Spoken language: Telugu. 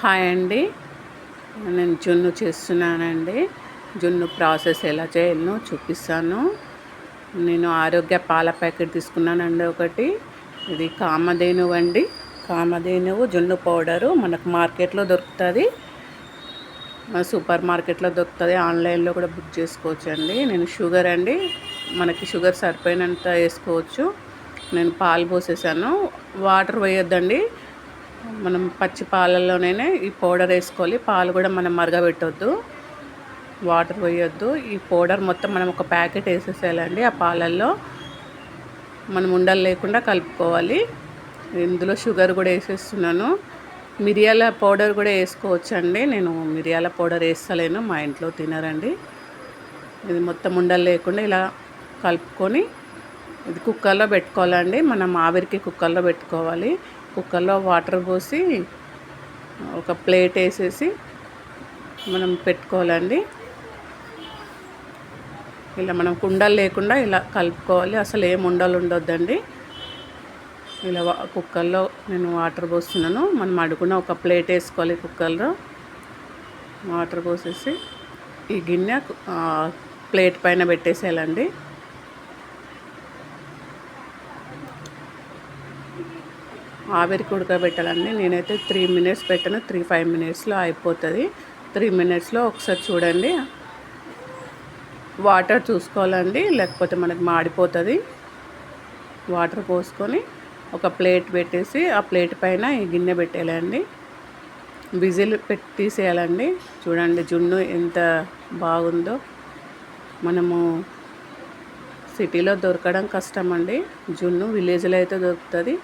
హాయ్ అండి. నేను జున్ను చేస్తున్నానండి. జున్ను ప్రాసెస్ ఎలా చేయాలో చూపిస్తాను. నేను ఆరోగ్య పాల ప్యాకెట్ తీసుకున్నానండి ఒకటి. ఇది కామధేనువు అండి. కామధేనువు జున్ను పౌడరు మనకు మార్కెట్లో దొరుకుతుంది. సూపర్ మార్కెట్లో దొరుకుతుంది. ఆన్లైన్లో కూడా బుక్ చేసుకోవచ్చు అండి నేను షుగర్ అండి. మనకి షుగర్ సరిపోయినంత వేసుకోవచ్చు. నేను పాలు పోసేసాను. వాటర్ వేయొద్దండి మనం పచ్చి పాలల్లోనే ఈ పౌడర్ వేసుకోవాలి. పాలు కూడా మనం మరగబెట్టొద్దు. వాటర్ పోయొద్దు. ఈ పౌడర్ మొత్తం మనం ఒక ప్యాకెట్ వేసేసేయాలండి. ఆ పాలల్లో మనం ఉండలు లేకుండా కలుపుకోవాలి. ఇందులో షుగర్ కూడా వేసేస్తున్నాను. మిరియాల పౌడర్ కూడా వేసుకోవచ్చు అండి నేను మిరియాల పౌడర్ వేస్తలేను. మా ఇంట్లో తినరండి. ఇది మొత్తం ఉండలు లేకుండా ఇలా కలుపుకొని ఇది కుక్కర్లో పెట్టుకోవాలండి. మనం ఆవిరికి కుక్కర్లో పెట్టుకోవాలి. కుక్కర్లో వాటర్ పోసి ఒక ప్లేట్ వేసేసి మనం పెట్టుకోవాలండి. ఇలా మనం కుండలు లేకుండా ఇలా కలుపుకోవాలి. అసలు ఏం ఉండలు ఉండొద్దండి. ఇలా కుక్కర్లో నేను వాటర్ పోస్తున్నాను. మనం అడుగున ఒక ప్లేట్ వేసుకోవాలి కుక్కర్లో. వాటర్ పోసేసి ఈ గిన్నె ప్లేట్ పైన పెట్టేసేయాలండి. ఆవిరికి ఉడకబెట్టాలండి నేనైతే త్రీ మినిట్స్ పెట్టాను. త్రీ ఫైవ్ మినిట్స్లో అయిపోతుంది. త్రీ మినిట్స్లో ఒకసారి చూడండి. వాటర్ చూసుకోవాలండి. లేకపోతే మనకి మాడిపోతుంది. వాటర్ పోసుకొని ఒక ప్లేట్ పెట్టేసి ఆ ప్లేట్ పైన ఈ గిన్నె పెట్టేయాలండి. విజిల్ పెట్టి తీసేయాలండి. చూడండి జున్ను ఎంత బాగుందో. మనము సిటీలో దొరకడం కష్టం అండి జున్ను విలేజ్లో అయితే దొరుకుతుంది.